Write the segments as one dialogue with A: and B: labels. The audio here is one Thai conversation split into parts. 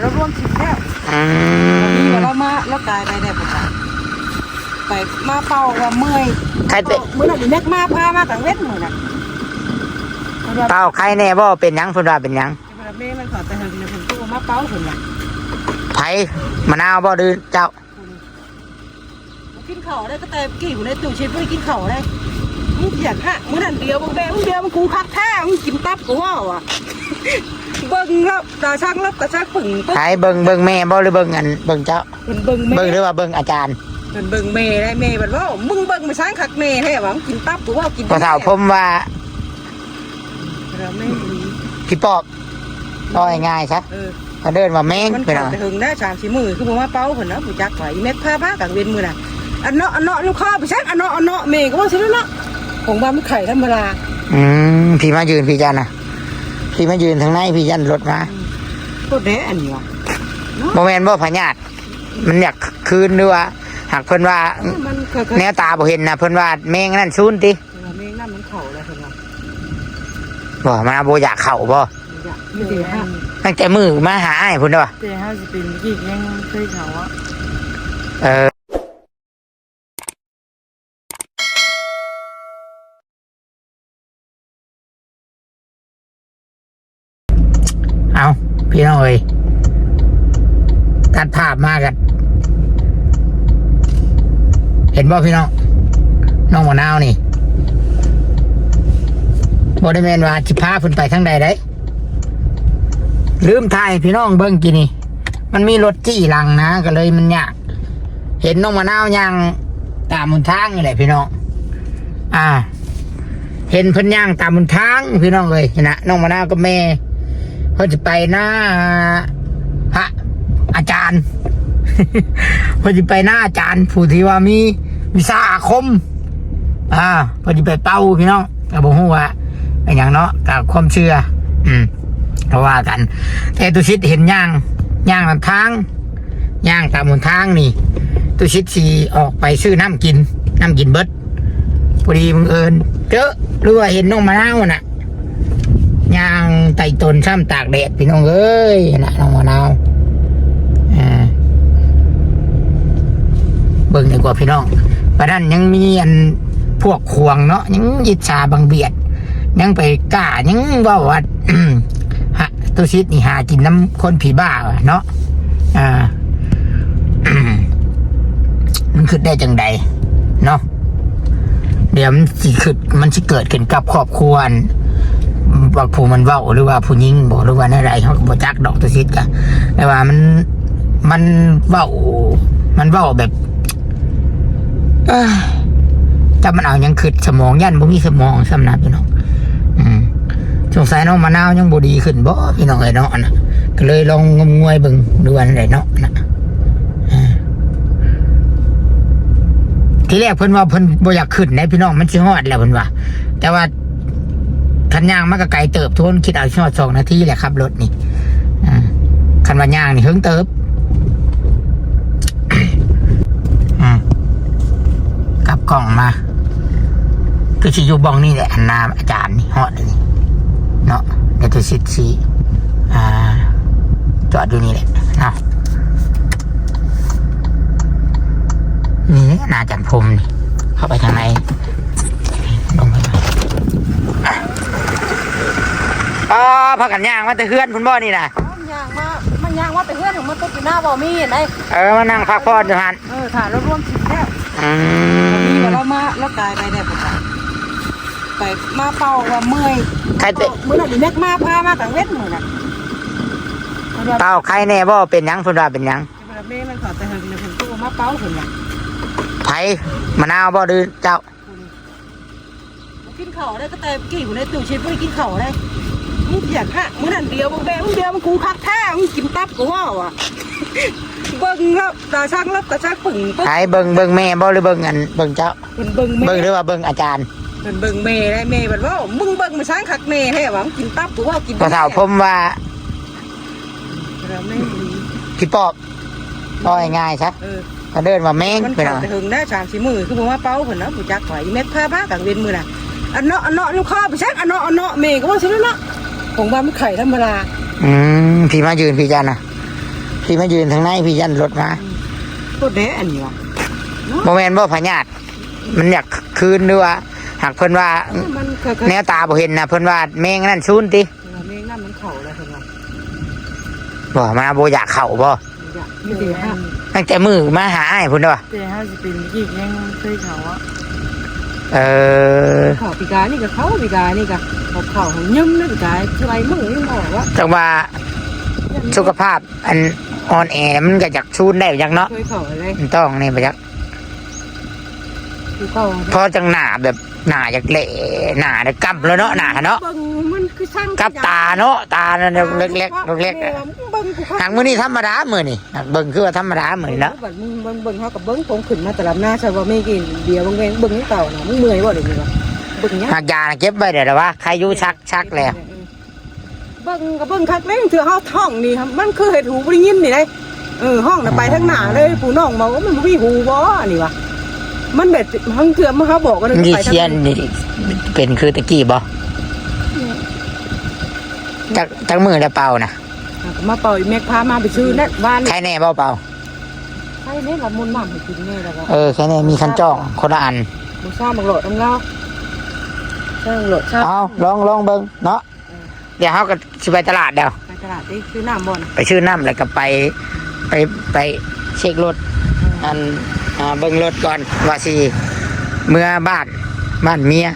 A: แล้วร่วมชิมแล้ว
B: อื
A: นี่
B: ม
A: ว่าเรามาแล้วกายไปได้ปะจ๊ะไปมาเป่าว่าเมื่อย
B: ใครเป็น
A: มื้อนั้นนี่แม็กมาพามากังเว้นมื้อน่ะเพราะว่า
B: เป้าใครแน่บ่เป็นหยังเพิ่นว่าเป็นหยัง
A: เวลาแม่มันขอไปหากินผมตัวมาเป่าเพิ่นน่ะ
B: ไผมะนาวบ่ดื้อเจ้า
A: คุณกินข้าวได้ก็แต่กี่อยู่ในตู้เช็ดบ่ได้กินข้าวได้มึงอยากฮะมื้อนั้นเดียวบ่แม่มึงเดียวมันกูคักแท้มึงกินตับกูว่าว่ะ เบิ่งแล้วตาช่างแล้วตาช่างปึ่งปึ๊บ
B: ไผเบิ่งเบิ่งแม่บ่หรือเบิ่งอันเบิ่งเจ้า
A: เพิ่นเบิ่งแม่
B: เบิ่งหรือว่าเบิ่งอาจารย์
A: เพิ่นเบิ่งแม่ได้แม่บัดว่ามึงเบิ่งมาช่างคักแม่แท้ว่ามึงกินตับกูว่ากิน
B: พอเฒ่าผมว่า
A: เราไม่รู้
B: พี่ปอบก็ง่ายๆซะ
A: เออ
B: เขาเดินว่าแม่ง
A: มัน
B: พี่น้
A: ขา
B: อ
A: ด
B: ง
A: แต่หึงได้ชามสีมือคือผมว่าเป้าผนนะผู้จักไหวเม็ดผ้าผ้ากลางเว้นมือน่ะอันเนาะอันเนาะลูกค้าไปชักอันเนาะอันเนาะเมย์ก็ว่าใช่ไหมเนาะของบ้านมันไข่ธรรมดา
B: อืมพี่มายืนพี่จันนะ พี่มายืนทางในพี่ยันรถมา
A: ก็เด้อันนี้วะ
B: บ่แม่นบ่พญาตมันอยากคืนหรือว่าหากเพิ่นว่า
A: มันเคยเคย
B: แนวตาบ่เห็นนะเพิ่นว่าแม่งนั่นซูนติ
A: เมย์นั่นมันเข่าอะไรคนละ
B: บ่มาบ่อยากเข้าบ่
A: ไม่ดีฮะ
B: ตั้งแต่มือมาหาไอ้พุ่นเด้อ
A: แต่ห้าสิบปีกี่ยังเคยเขาอะ
B: เออเอาพี่ น้องเอ้ยตัดภาพมากันเห็นบ่พี่น้องน้องมะนาวนี่บริเวณว่าจิพาเพิ่นไปทางใดได้ลืมถ่ายพี่น้องเบิ่งกินนี่ มันมีรถจี้หลังนะก็เลยมันยากเห็นน้องมะนาวย่างตามบนทางนี่แหละพี่น้องอ่า เห็นเพิ่นย่างตามบนทางพี่น้องเลยนะน้องมะนาวกับแม่ พิ่นจะไปหน้าพระอาจารย์ เพิ่นจะไปหน้าอาจารย์ ผู้ที่ว่ามีวิชาอาคม อ่าเพิ่นจะไปเป้าพี่น้องก็บ่ฮู้ว่าเป็นหยังเนาะกับความเชื่อ อืมก็ว่ากัน แต่ตุชิตเห็นย่างย่างตามทางย่างตามบนทางนี่ตุชิตสีออกไปซื้อน้ำกิน น้ำกินเบิดพอดีบังเอิญเจอหรือว่าเห็นน้องมะนาวน่ะ ย่างไต่ตนซ้ำตากแดดพี่น้องเอ้ยน่ะน้องมะนาวอ่าเบิ่งดีกว่าพี่น้องประนั้นยังมีอันพวกควงเนาะยังยิดชาบังเบียด ยังไปกล้ายังว่าว่าฮะตุชิตนี่หากินน้ำคนผีบ้าเนาะอ่ามันขึ้นได้จังใดเนาะเดี๋ยวมันสิขึ้นมันสิเกิดขึ้นกับครอบครัวน ว่าผู้มันเว้าหรือว่าผู้หญิงบอกหรือว่าอะไรเขาก็บอจักดอกตัวซิดกันแต่ว่ามันมันเว้ามันเว้าแบบเอ้ยจะมันเอายังขึ้นสมองยันบ่มีสมองสำนักพี่น้องสงสัยน้องมะนาวยังบดีขึ้นบ่พี่น้องไอ้เนาะนะก็เลยลองงมงวยเบิ่งดูอันไหนเนาะนะทีแรกเพิ่นว่าเพิ่นบ่อยากขึ้นในพี่น้องมันสิฮอดแล้วเพิ่นว่า แต่ว่า คันย่างมันก็ไกลเติบทนคิดเอาชอดสองนาทีแหละครับรถนี่อคันว่าย่างนี่เฮิงเติบกลับกล่องมาก็สิอยู่บองนี่แหละอันนาอาจารย์นี่ฮอดนี่เนาะเดี๋ยวจะสิสีอ่า จอดอยู่นี่แหละเนาะนี่นาจันพรมนี่เข้าไปทางในลงไปก่ อนอ๋อพักกันย่างมาแต่เฮือนคุณบ่นี่นะ
A: มันยางมามันยางว่าแต่เพื่อนของมันตุ๊กหน้าบ่มีเห็นไหม
B: เออมานั่งพักผ่อนอยู่หัน
A: เออถ่ายแล้วร่วมชิมแล้ว
B: อื
A: นี่
B: ม
A: ว่าเรามาแล้วกายไปได้ปะจ๊ะไปมาเป่าว่าเมื่อย
B: ใครเป็น
A: มื้อนั้นนี่แม็กมาพามากังเว้นมือน่ะ
B: เป้าใครแน่บ่เป็นหยังคุณว่าเป็นหยัง
A: เวลาแม่มันขอแต่หึงในผมตัวมาเป่าผนน่ะ
B: ไผมะนาวบ่ดื้อเจ้า
A: กินข้าวได้ก็แต่กี่อยู่ในตู้เช็ดบ่ได้กินข้าวได้ มึงอยากฮะมื้อนั้นเดียวบ่แม่มึงเดียวมันกูคักแท้มึงกินตับกูว่าว่ะเบิ่งแล้วตาช่างแล้วตาช่างปึ่งปึ๊บ
B: ไผเบิ่งเบิ่งแม่บ่หรือเบิ่งอันเบิ่งเจ้า
A: เพิ่นเบิ่งแม่
B: เบิ่งหรือว่าเบิ่งอาจารย์
A: เพิ่นเบิ่งแม่ได้แม่บัดว่ามึงเบิ่งมาช่างคักแม่แท้ว่ามึงกินตับกูว่ากิน
B: พอเฒ่าผมว่า
A: เราไม่รู้
B: พี่ปอบก็ง่ายๆซะ
A: เออ
B: ก็เดินว่าแม่ง
A: มัน
B: พี่น้
A: ขา
B: อ
A: ด
B: ง
A: แต่หึงได้ชามสีมือคือผมว่าเป้าผนนะผู้จักไหวเม็ดผ้าผ้ากลางเว้นมือน่ะอันเนาะอันเนาะลูกค้าไปชักอันเนาะอันเนาะเมย์ก็ว่าใช่ไหมเนาะ ของบ้านมันไข่ธรรมดา
B: อืมพี่มายืนพี่จันนะพี่มายืนทางในพี่ยันรถมา
A: ตัวเด้อันนี้วะ
B: โมเมนต์บ่พญาตมันอยากคืนด้วยว่าหากเพิ่นว่า
A: มันเคยเคย
B: แนวตาบ่เห็นนะเพิ่นว่าแมงนั่นชูนติ
A: เมงน้ำมันเข่าอะไรคนละ
B: บ่มาบ่อยากเข้าบ่
A: อยากมีเดียฮะ
B: ตั้งแต่มือมาหาอ้ายพุ่นเด้อ
C: แต่ห้าสิบปีกี่ยังเคยเขาอะ
B: เออ
A: เข่าปีกานี่กับเขาปีกานี่กับเขาเข่าของยิ้มนะปีกาช่วยมึงยังบอกว่า
B: จังว่าสุขภาพอันอ่อนแอมันก็อยากชูนได้จักเนาะ
A: เคยเข่าอะไร
B: มันต้องนี่บ่จัก
A: คือเข่า
B: พอจังหน้าแบบ หน้าอยากเละหน้าได้กำแล้วเนาะหน้าเนาะ
A: บังมันคือช่าง
B: กับตาเนาะตานั่นเล็กๆเล็กๆอะ
A: บังกู
B: หางมื้อนี้ธรรมดามื้อนี่หากเบิ่งคือว่าธรรมดามื้อนี้เนาะ
A: บังมึงบังเฮากับเบิ้งคงขึ้นมาแต่ลำหน้าใช่ว่าไม่กินเบียร์บังเวงเบิ้งเต่าน่ะมึงเมื่อยบ่เดี๋ยวนี้วะเบิ้งเนี้ย
B: หากยาน่ะเก็บไว้เดี๋ยวแต่ว่าใครอยู่ชักชักแล้ว
A: เบิ้งกับเบิ้งคักเล่นเถื่อเฮาท้องนี่ครับมันคือเห็ดหูบ่ได้ยินนี่ได้เออห้องน่ะไปทางหน้าเลยผู้น้องมาว่ามันบ่มีหูบ่นี่วะ มันแบบทั้งเถื่อมาเขาบอกกัน
B: นี่เชียนนี่เป็นคือตะกี้บ่จักจักมือแล้วเป่านะ
A: มาเป่าอีเมฆพามาไปซื้อนั่นบ้าน
B: ใครแน่เป่าเป่า
A: ใช่เนี่ยละมุนน้ำให้กินแน่แล้วก็
B: เออใครแน่มีคันจ้องคนละอัน
A: หมูซ่าบักโหลดน้ำเงาซ่าบักโหลดซ่า
B: เอาลองลองเบิ่งเนาะเดี๋ยวเฮาก็สิไปตลาดเดี๋ยว
A: ไปตลาดดิซื้อน้ำบ่อน
B: ไปชื่อน้ำแล้วก็ไป ไปไปเช็ครถอันอ่า เบิ่งรถก่อนว่าสิเมื่อบ้านบ้านเมีย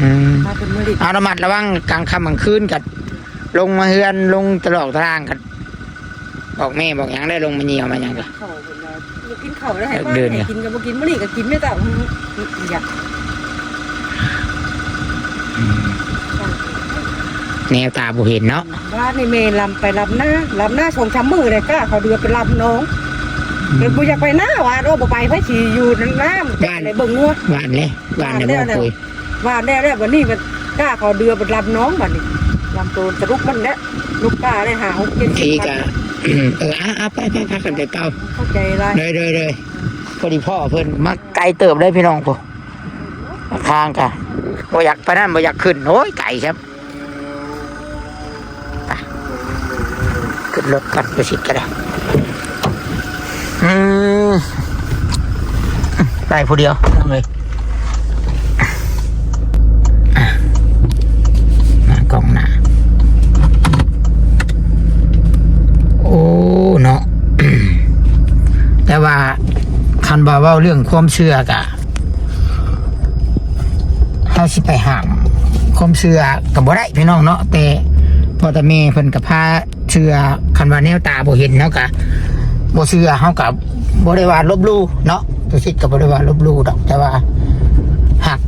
B: อืม
A: มาเป็นมือดิ
B: เอาระมัดระวังกลางค่ำกลางคืนกับลงมาเฮือนลงตลอดตารางกันบอกแม่บอกหยังได้ลงมาเหี่ยวมาหยังกัน
A: เข่าเป็นไงบ่กินเข่าได้ให้
B: เดินไง
A: กินกับบ่กินมื้อนี้ก็กินไม่แต่อยาก
B: แนวตาบุเห็นเนาะ
A: บ้านในเมลำไปลำหน้าลำหน้าชงช้ำมือเลยก้าเขาเดือไปลำน้อง เป็นบุอยากไปหน้าว่าโอ้บ่ไปไผสิอยู่น้ำในเบิ่งงัว
B: หวานเลยหวานเลยบอกคุย
A: ว่าแน่แล้ววันนี้มันกล้าเขาเดือไปลำน้องบัดนี้ลำโตนจะลุกมันแล้วลูกกล้าได้หาหกเจ็ดสิ
B: ที
A: บ
B: กะเอออะอะไปไปพักกันไปเก่า
A: เข้าใจไร
B: เลยเลยเลยพอดีพ่อเพิ่นมาไกลเติบเลยพี่น้องพอทางกะบ่อยากไปนั่นบ่อยากขึ้นโอ้ยไก่ครับไปขึ้นรถกันไปสิก็ได้อื ไปผู้เดียวเลยมากล้องหน้าโอ้เนาะแต่ว่าคันบ่าเว่าเรื่องความเชื่อกะเฮาสิไปห้ามความเชื่อกับบ่ได้พี่น้องเนาะแต่พ่อตาแม่เพิ่นกับพาเชื่อคันว่าแนวตาบ่เห็นเนาะกะบ่เชื่อเฮากับบ่ได้ว่าลบลู่เนาะ ตัวชิดก็บ่ได้ว่าลบลู่ดอกแต่ว่าหาก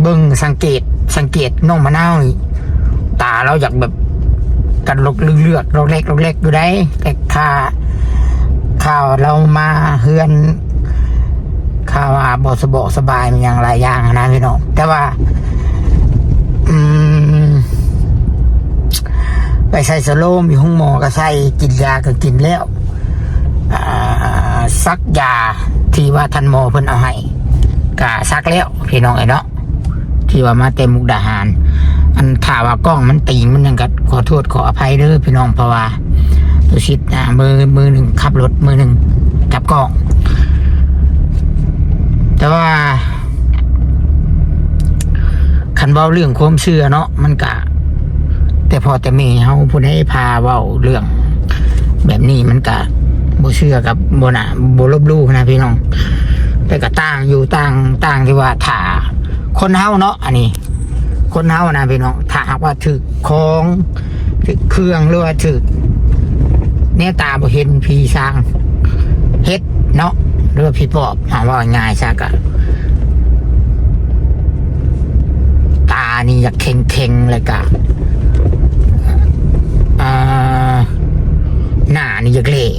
B: เบิ่งสังเกตสังเกตน้องมะนาวนี่ตาเราอยากแบบกันลกเลือกๆลกเล็กลกเล็กอยู่ได้ แต่ข่าข่าวเรามาเฮือนข่าวอาบสบอสบายมันอย่างหลายอย่างนะพี่น้องแต่ว่า อืม ไปใส่สโลมอยู่ห้องหมอก็ใส่กินยาก็กินแล้ว อ่าซักยา ที่ว่าทันหมเพิ่นเอาให้ก็ซักแล้วพี่น้องไอ้เนาะที่ว่ามาเต็มมุกดาหาร อันถ้าว่ากล้องมันติงมันยังก็ขอโทษขออภัยเด้อพี่น้องเพราะว่าตัวชิดอ่ามือมือหนึ่งขับรถมือหนึ่งจับกล้อง แต่ว่าคันเว้าเรื่องความเชื่อเนาะมันกะ แต่พอแต่แมีเฮาผู้ใดพาเว้าเรื่อง แบบนี้มันกะ บ่เชื่อกับบ่น่ะบ่ลบลู่นะพี่น้อง แต่ก็ต่างอยู่ต่างต่างที่ว่าถ้าคนเฮาเนาะอันนี้ คนเฮานะพี่น้องถ้าหากว่าถือของถือเครื่องหรือว่าถือเนี่ยตาบ่เห็นผีสร้างเฮ็ดเนาะหรือว่าผีปอบเอาว่าง่ายซะก็ตานี่อยากเข่งเข่งเลยกะหน้านี่อยากเละ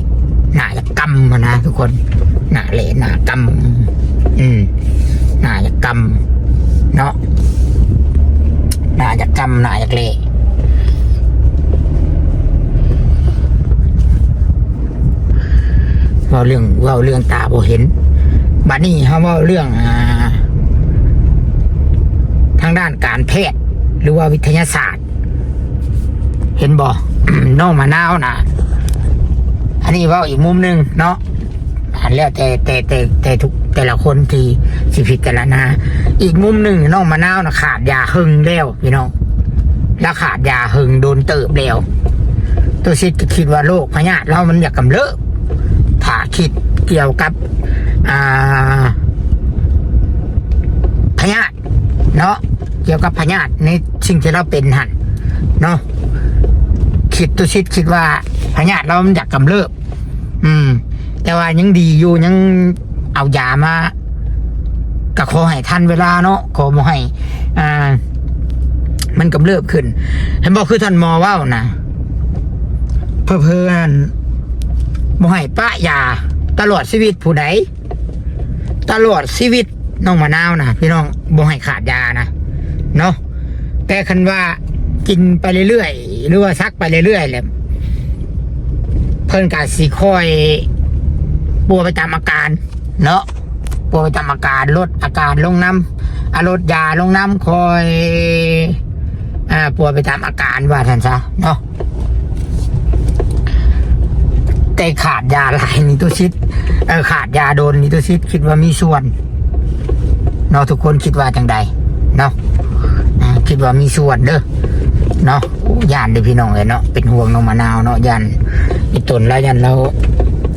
B: หนาอยากำอะนะทุกคนหนาเละหนากำอืมหนาอยากำเนาะหน่าจะกำน่าจะเละเว่าเรื่องเว่าเรื่องตาบ่เห็นบัดนี้เขาว่าเรื่องอ่าทางด้านการแพทย์ หรือว่าวิทยาศาสตร์ เห็นบ่น้องมะนาวนะ อันนี้ว่าอีกมุมหนึ่งเนาะอันแล้วแต่แต่แต่แต่ทุกแต่ละคนที่สิผิดแต่ละนาอีกมุมหนึ่งน้องมะนาวนะขาดยาหึงแล้วพี่น้องแล้วขาดยาหึงโดนเติบแล้วตัวชิดคิดว่าโรคพยาธิเรามันอยากกำเริบถ้าคิดเกี่ยวกับอ่าพยาธิเนาะเกี่ยวกับพยาธิในสิ่งที่เราเป็นหันเนาะ คิดตัวชิดคิดว่าพญาติเรามันอยากกำเริบอืม แต่ว่ายังดีอยู่ยังเอายามาก็ขอให้ทันเวลาเนาะขอบ่ให้อ่า มันกำเริบขึ้นเห็นบอกคือท่านหมอว่านะเพื่อเพื่อนบ่ให้ป้ายา ตลอดชีวิตผู้ใดตลอดชีวิตน้องมะนาวนะพี่น้องบ่ให้ขาดยานะเนาะแต่คันว่ากินไปเรื่อย หรือว่าซักไปเรื่อยๆแหละเพิ่นกาสีคอยปัวไปตามอาการ เนาะปัวไปตามอาการลดอาการลงน้ำอาลดยาลงน้ำคอยอ่าปัวไปตามอาการว่าท่านซะเนาะแต่ขาดยาหลายนี่ตัวชิดเออขาดยาโดนนี่ตัวชิดคิดว่ามีส่วนเนาะทุกคนคิดว่าจังใดเนาะคิดว่ามีส่วนเด้อ เนาะย่านเด้อพี่น้องเลยเนาะเป็นห่วงน้องมะนาวเนาะยันอีตนแล้วยันเรา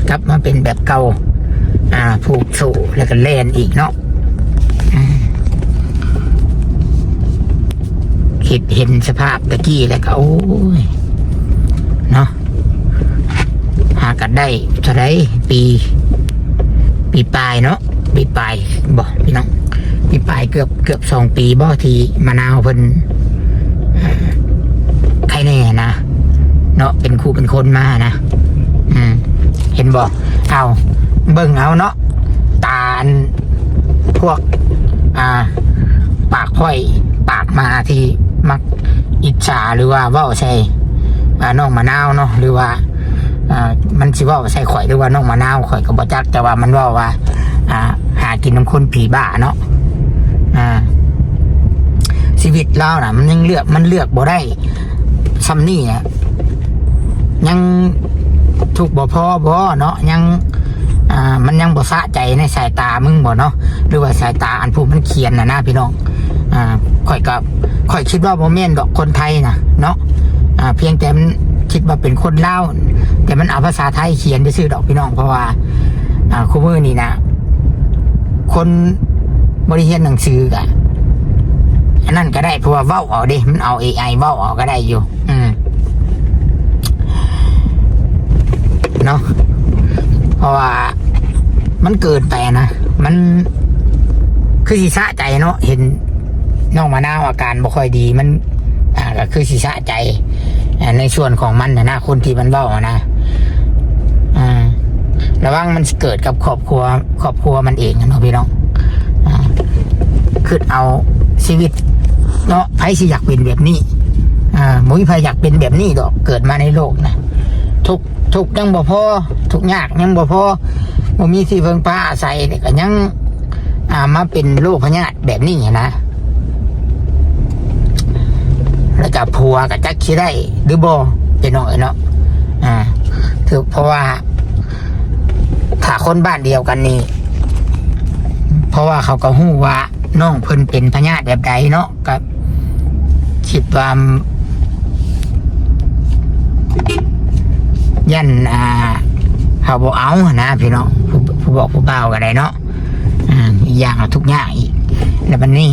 B: กลับมาเป็นแบบเก่าอ่าผูกสู่แล้วก็เล่นอีกเนาะคิดเห็นสภาพตะกี้แล้วก็โอ้ยเนาะหากันได้เท่าไรปี ปีปลายเนาะปีปลายบอกพี่น้องปีปลายเกือบเกือบสองปีบ่ที่มะนาวเพิ่นเอ่อใครแน่นะ เนาะเป็นครูเป็นคนมานะอืมเห็นบ่เอาเบิ่งเอาเนาะตาอันพวก อ่า ปากค่อย ปากมาที่มักอิจฉาหรือว่าว้าใส่อ่าน้องมะนาวเนาะหรือว่าอ่ามันสิว้าใส่ข่อยหรือว่าน้องมะนาวข่อยก็บ่จักแต่ว่ามันว้าว่า อ่า หากินน้ำคนผีบ้าเนาะอ่า ชีวิตเรานะมันยังเลือกมันเลือกบ่ได้ซัมนี่อะยั ยังถูกบ่พอบ่เนาะยังอ่ามันยังบ่สะใจในสายตามึงบ่เนาะหรือว่าสายตาอันผู้มันเขียนน่ะนะพี่น้องอ่าข่อยกับข่อยคิดว่าบ่แม่นดอกคนไทยนะเนาะอ่าเพียงแต่มันคิดว่าเป็นคนเล่าแต่มันเอาภาษาไทยเขียนซื่อดอกพี่น้องเพราะว่าอ่าคู่มือนี่นะคนบริเรียนหนังสือกะอันนั้นก็ได้เพราะว่าเว้าเอาเดิมันเอาเอไอเว้าเอาก็ได้อยู่ อืม เนาะเพราะว่า มันเกินไปนะ มันคือสีสะใจเนาะเห็นน้องมะนาอาการบ่ค่อยดีมัน อ่าก็คือสีสะใจในส่วนของมันนะนะคนที่มันเว้าอะนะอ่าระวังมันเกิดกับครอบครัว ครอบครัวมันเองนะเนาะพี่น้องอ่าคือเอาชีวิตเนาะไผสิอยากเป็นแบบนี้ อ่ามุ้ยไผอยากเป็นแบบนี้ดอก เกิดมาในโลกนะ ทุกทุกยังบ่พอทุกยากยังบ่พอบ่มีที่เพิ่งป้าอาศัยเนี่ยก็ยังอ่ามาเป็นโรคพยาธิแบบนี้นะ แล้วกับผัวกับจักคิได้หรือบ่เป็นน้องเอ้ยเนาะอ่าถือเพราะว่าถ้าคนบ้านเดียวกันนี่เพราะว่าเขาก็หู้ว่าน้องเพิ่นเป็นพญาติแบบใดเนาะก็คิดว่า ยันอ่าเขาบอกเอานะพี่น้องผู้ผู้บอกผู้เบาก็ได้เนาะอ่าอีกอย่างทุกอย่างอีกแล้ววันนี้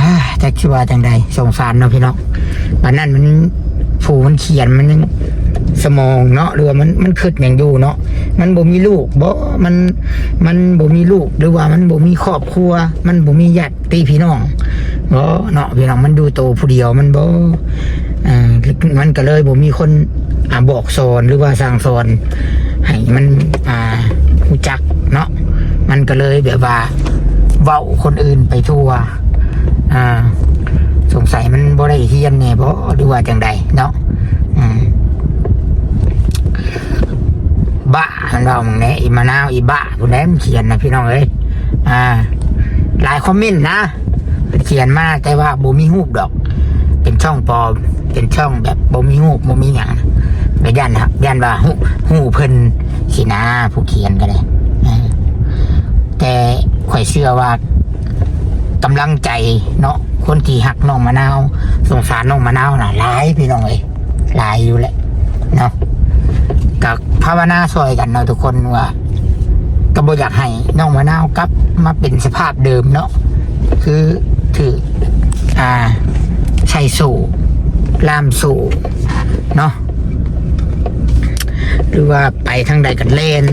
B: ฮ่าจะคิดว่าจังใดสงสารเนาะพี่น้องวันนั้นมันผู้มันเขียนมันยังสมองเนาะหรือว่ามันมันคิดอย่างอยู่เนาะมันบ่มีลูกบ่มันมันบ่มีลูกหรือว่ามันบ่มีครอบครัว มันบ่มีญาติพี่น้องบ่เนาะพี่น้องมันดูโตผู้เดียวมันบ่อ่ามันก็เลยบ่มีคน อ่าบอกสอนหรือว่าสั่งสอนให้มันอ่ารู้จักเนาะมันก็เลยแบบว่าเว้าคนอื่นไปทั่ว อ่า สงสัยมันบ่ได้เฮียนแน่บ่หรือว่าจังใดเนาะอืมบ้ามันเรามึงเนี่ยอีมะนาวอีบ้าผู้ใดมันเขียนนะพี่น้องเอ้ยอ่า หลายคอมเมนต์นะเขียนมาแต่ว่าบ่มีรูปดอก เป็นช่องปลอมเป็นช่องแบบบ่มีรูปบ่มีหยัง ก็ยันครับยันว่าหูหูเพิ่นสินะผู้เขียนก็ได้อ่าแต่ข่อยเชื่อว่ากำลังใจเนาะคนที่หักน้องมะนาวสงสารน้องมะนาวน่ะหลายพี่น้องเอ้ยหลายอยู่แหละเนาะกับภาวนาซอยกันเนาะทุกคนว่าก็บ่อยากให้น้องมะนาวกลับมาเป็นสภาพเดิมเนาะคือถืออ่าใส่สู่ลามสู่เนาะ หรือว่าไปทางใดกันเล่น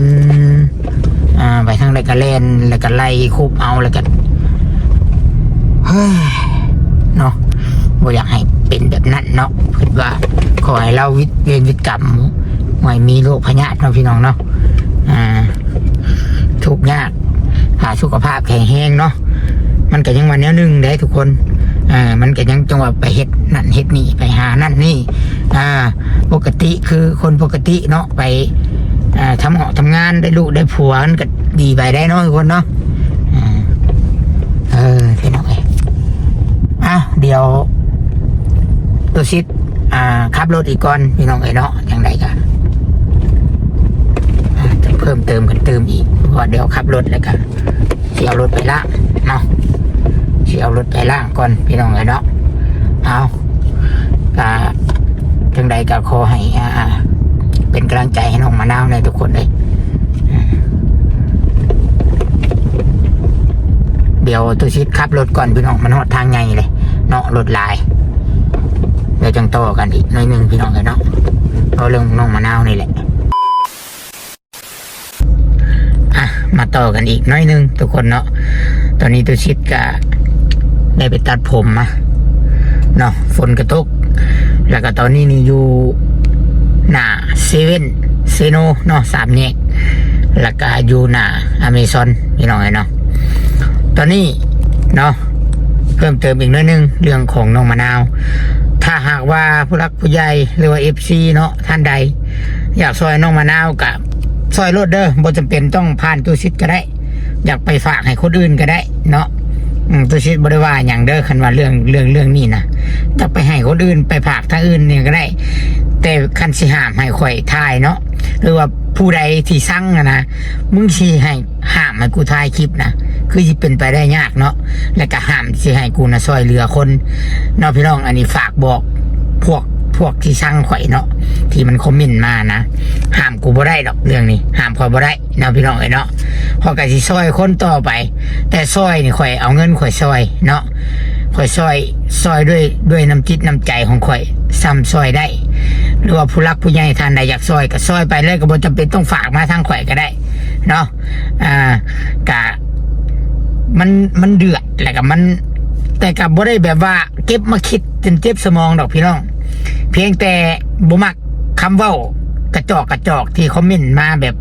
B: อ่าไปทางใดกันเล่นแล้วก็ไล่คุบเอาแล้วก็เฮ้ยเนาะบ่อยากให้เป็นแบบนั้นเนาะคิดว่าขอให้เราวิทย์เวรวิทย์กรรมไม่มีโรคพยาธิเนาะพี่น้องเนาะอ่าทุกยากหาสุขภาพแข็งแรงเนาะมันก็ยังวันนี้หนึ่งได้ทุกคนอ่ามันก็ยังจังหวะไปเฮ็ดนั่นเฮ็ดนี่ไปหานั่นนี่ อ่า ปกติคือคนปกติเนาะไปอ่าทำเหาะทำงานได้ลูกได้ผัวมันก็ดีไปได้เนาะทุกคนเนาะเออพี่น้องเอ้ยอะเดี๋ยวตัวซิดอ่าขับรถอีกก่อนพี่น้องเอ้เนาะอย่างไรกันจะเพิ่มเติมกันเติมอีกเพราะว่าเดี๋ยวขับรถแล้วกันเสียรถไปล่างเนาะเสียรถไปล่างก่อนพี่น้องเลยเนาะเอากะจังใด ก็ขอให้อ่าเป็นกำลังใจให้น้องมะนาวในทุกคนเลยเดี๋ยวตัวชิดขับรถก่อนพี่น้องมันหอดทางไงเลยเนาะรถลายเดี๋ยวจังโตกันอีกหน่อยหนึ่งพี่น้องเลยเนาะเอาเรื่องน้องมะนาวนี่แหละอะมาต่อกันอีกน้อยหนึงทุกคนเนาะตอนนี้ตัวชิดก็ได้ไปตัดผมมาเนาะฝนกระตก แล้วก็ตอนนี้นี่อยู่หน้าเซเว่นเซโนเนาะสามแยกแล้วก็อยู่หน้าอเมซอนพี่น้องเนาะตอนนี้เนาะเพิ่มเติมอีกน้อยนึงเรื่องของน้องมะนาว ถ้าหากว่าผู้รักผู้ใหญ่หรือว่าเอฟซีเนาะท่านใด อยากซอยน้องมะนาวกับซอยรถเด้อบ่จำเป็นต้องผ่านตู้ชิดก็ได้ อยากไปฝากให้คนอื่นก็ได้ เนาะ อืมตู้ชิดบ่ได้ว่าอย่างเด้อคันว่าเรื่องเรื่องเรื่องนี้นะจะไปให้คนอื่นไปฝากทางอื่นเนี่ยก็ได้ แต่คันสิห้ามให้ข่อยทายเนาะหรือว่าผู้ใดที่สั่งอะนะมึงสิให้ห้ามให้กูถ่ายคลิปนะคือสิเป็นไปได้ยากเนาะแล้วก็ห้ามสิให้กูนะซอยเหลือคนเนาะพี่น้องอันนี้ฝากบอกพวกพวกที่สั่งข่อยเนาะ ที่มันคอมเมนต์มานะห้ามกูบ่ได้ดอกเรื่องนี้ห้ามข่อยบ่ได้เนาะพี่น้องเอ้ยเนาะพอกะสิซอยคนต่อไป แต่ซอยนี่ข่อยเอาเงินข่อยซอยเนาะข่อยซอยซอยด้วยด้วยน้ำจิตน้ำใจของข่อยซ้ำซอยได้ หรือว่าผู้รักผู้ใหญ่ท่านใดอยากซอยก็ซอยไปเลยก็บ่จำเป็นต้องฝากมาทางข่อยก็ได้เนาะอ่ากะมันมันเดือดแล้วก็มัน แต่กับบ่ได้แบบว่า เก็บมาคิดจนเจ็บสมองดอกพี่น้อง เพียงแต่บ่มัก คำเว้ากระจอกกระจอกที่คอมเมนต์มาแบบ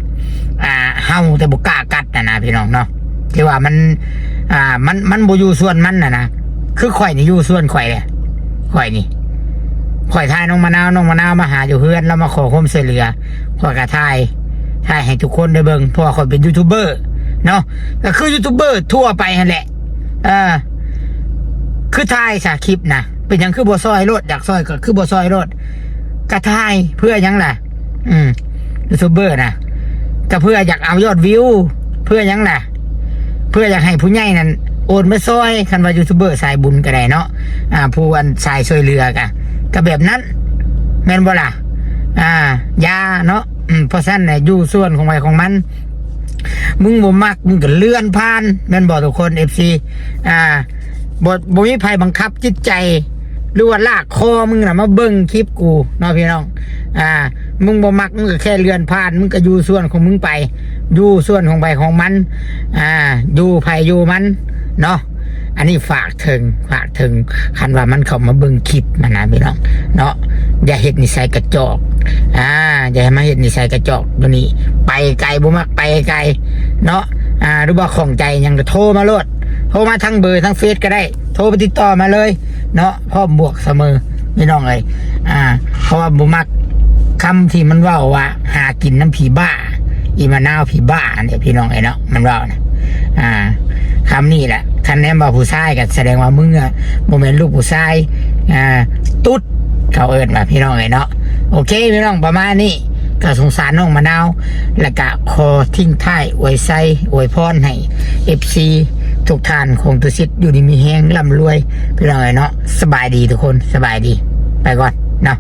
B: อ่าเฮาแต่บ่กล้ากัดนะนะพี่น้องเนาะที่ว่ามัน อ่า มันมันบ่อยู่ส่วนมันน่ะนะคือข่อยนี่อยู่ส่วนข่อยเลยข่อยนี่ข่อยทายน้องมะนาวน้องมะนาวมาหาอยู่เพื่อนแล้วมาขอความช่วยเหลือข่อยก็ทายทายให้ทุกคนได้เบิ่งเพราะว่าข่อยเป็นยูทูบเบอร์เนาะก็คือยูทูบเบอร์ทั่วไปนั่นแหละเออคือทายสาคลิปนะเป็นยังคือบัวซอยรถอยากซอยก็คือบัวซอยรถ กระทายเพื่อยังล่ะ อืมยูทูบเบอร์นะก็เพื่ออยากเอายอดวิว เพื่อยังล่ะ เพื่ออยากให้ผู้ใหญ่นั้นโอนมาซอยคันว่ายูทูบเบอร์สายบุญก็ได้เนาะอ่า ผู้อันสายช่วยเหลือกะก็แบบนั้นแม่นบ่ล่ะ อ่ายาเนาะเพราะฉะนั้นเนี่ยอยู่ส่วนของไปของมัน มึงบ่มักมึงก็เลื่อนผ่านแม่นบอกทุกคนเอฟซีอ่าบ่บ่มีภัยบังคับจิตใจ หรือว่าลากคอมึงนะมาเบิ่งคลิปกูเนาะพี่น้อง อ่า มึงบ่มักมึงก็แค่เลื่อนผ่าน มึงก็อยู่ส่วนของมึงไป อยู่ส่วนของไปของมัน อ่า อยู่ไผอยู่มันเนาะอันนี้ฝากถึงฝากถึงคันว่ามันเข้ามาเบิ่งคลิปมันะพี่น้องเนาะอย่าเฮ็ดนิสัยกระจอกอ่าอย่าให้มาเฮ็ดนิสัยกระจอกตัวนี้ ไปไกลบ่มักไปไกลเนาะอ่าหรือว่าของใจยังก็โทรมาโลดโทรมาทั้งเบอร์ทั้งเฟซก็ได้ โทรไปติดต่อมาเลย เนาะพร้อบวกเสมอพี่น้องเลยอ่า เพราะว่าบ่มักคำที่มันว่าว่า หากินน้ำผีบ้า อีมะนาวผีบ้าเนี่ยพี่น้องไอ้เนาะมันว่านะอ่าคำนี้แหละคันแนมว่าผู้ชายก็แสดงว่ามึงอะโมเมนต์ลูกผู้ชายอ่าตุ๊ดเขาเอิญมาพี่น้องเลยเนาะโอเคพี่น้องประมาณนี้ก็สงสารน้องมะนาว แล้วก็ขอทิ้งท้ายอวยไซอวยพรให้เอฟซี ทุกท่านคงตุสิทธิ์อยู่ดีมีแห้งร่ำรวย พี่น้องเลยเนาะสบายดีทุกคนสบายดี ไปก่อนเนาะ